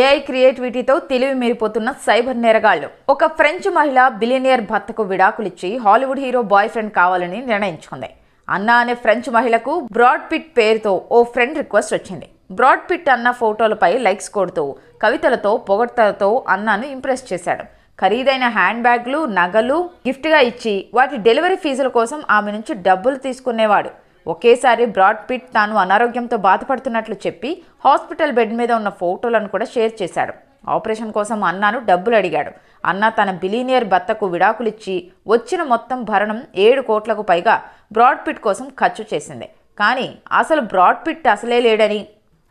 AI క్రియేటివిటీతో తెలివి మీరిపోతున్న cyber నేరగాళ్ళు. ఒక French మహిళ బిలియనియర్ భర్తకు విడాకులిచ్చి హాలీవుడ్ హీరో బాయ్ ఫ్రెండ్ కావాలని నిర్ణయించుకుంది. అన్నా అనే ఫ్రెంచ్ మహిళకు బ్రాడ్ పిట్ పేరుతో ఓ ఫ్రెండ్ రిక్వెస్ట్ వచ్చింది. బ్రాడ్ పిట్ అన్న ఫోటోలపై లైక్స్ కొడుతూ కవితలతో పొగడ్తలతో అన్నాను ఇంప్రెస్ చేశాడు. ఖరీదైన హ్యాండ్ బ్యాగ్లు నగలు గిఫ్ట్గా ఇచ్చి వాటి డెలివరీ ఫీజుల కోసం ఆమె నుంచి డబ్బులు తీసుకునేవాడు. ఒకేసారి బ్రాడ్ పిట్ తాను అనారోగ్యంతో బాధపడుతున్నట్లు చెప్పి హాస్పిటల్ బెడ్ మీద ఉన్న ఫోటోలను కూడా షేర్ చేశాడు. ఆపరేషన్ కోసం అన్నాను డబ్బులు అడిగాడు. అన్న తన బిలీనియర్ భర్తకు విడాకులిచ్చి వచ్చిన మొత్తం భరణం ఏడు కోట్లకు పైగా బ్రాడ్ పిట్ కోసం ఖర్చు చేసింది. కానీ అసలు బ్రాడ్ పిట్ అసలే లేడని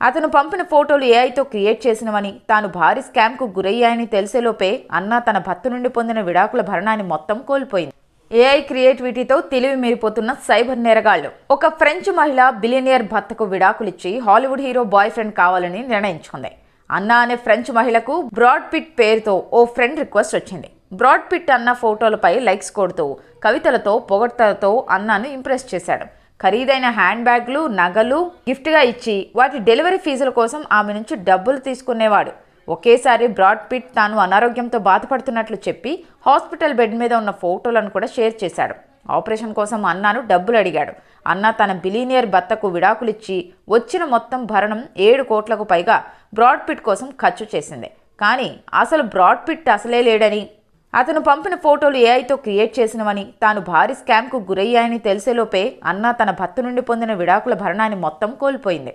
అతను పంపిన ఫోటోలు ఏఐతో క్రియేట్ చేసినవని తాను భారీ స్కామ్కు గురయ్యాయని తెలిసేలోపే అన్న తన భర్త నుండి పొందిన విడాకుల భరణాన్ని మొత్తం కోల్పోయింది. ఏఐ క్రియేటివిటీతో తెలివి మీరిపోతున్న సైబర్ నేరగాళ్ళు. ఒక ఫ్రెంచ్ మహిళ బిలియనియర్ భర్తకు విడాకులిచ్చి హాలీవుడ్ హీరో బాయ్ ఫ్రెండ్ కావాలని నిర్ణయించుకుంది. అన్నా అనే ఫ్రెంచ్ మహిళకు బ్రాడ్ పిట్ పేరుతో ఓ ఫ్రెండ్ రిక్వెస్ట్ వచ్చింది. బ్రాడ్ పిట్ అన్న ఫోటోలపై లైక్స్ కొడుతూ కవితలతో పొగడ్తలతో అన్నాను ఇంప్రెస్ చేశాడు. ఖరీదైన హ్యాండ్ బ్యాగ్లు నగలు గిఫ్ట్గా ఇచ్చి వాటి డెలివరీ ఫీజుల కోసం ఆమె నుంచి డబ్బులు తీసుకునేవాడు. ఒకేసారి బ్రాడ్ పిట్ తాను అనారోగ్యంతో బాధపడుతున్నట్లు చెప్పి హాస్పిటల్ బెడ్ మీద ఉన్న ఫోటోలను కూడా షేర్ చేశాడు. ఆపరేషన్ కోసం అన్నాను డబ్బులు అడిగాడు. అన్న తన బిలీనియర్ భర్తకు విడాకులిచ్చి వచ్చిన మొత్తం భరణం ఏడు కోట్లకు పైగా బ్రాడ్ పిట్ కోసం ఖర్చు చేసింది. కానీ అసలు బ్రాడ్ పిట్ అసలే లేడని అతను పంపిన ఫోటోలు ఏఐతో క్రియేట్ చేసినవని తాను భారీ స్కామ్కు గురయ్యాయని తెలిసేలోపే అన్న తన భర్త నుండి పొందిన విడాకుల భరణాన్ని మొత్తం కోల్పోయింది.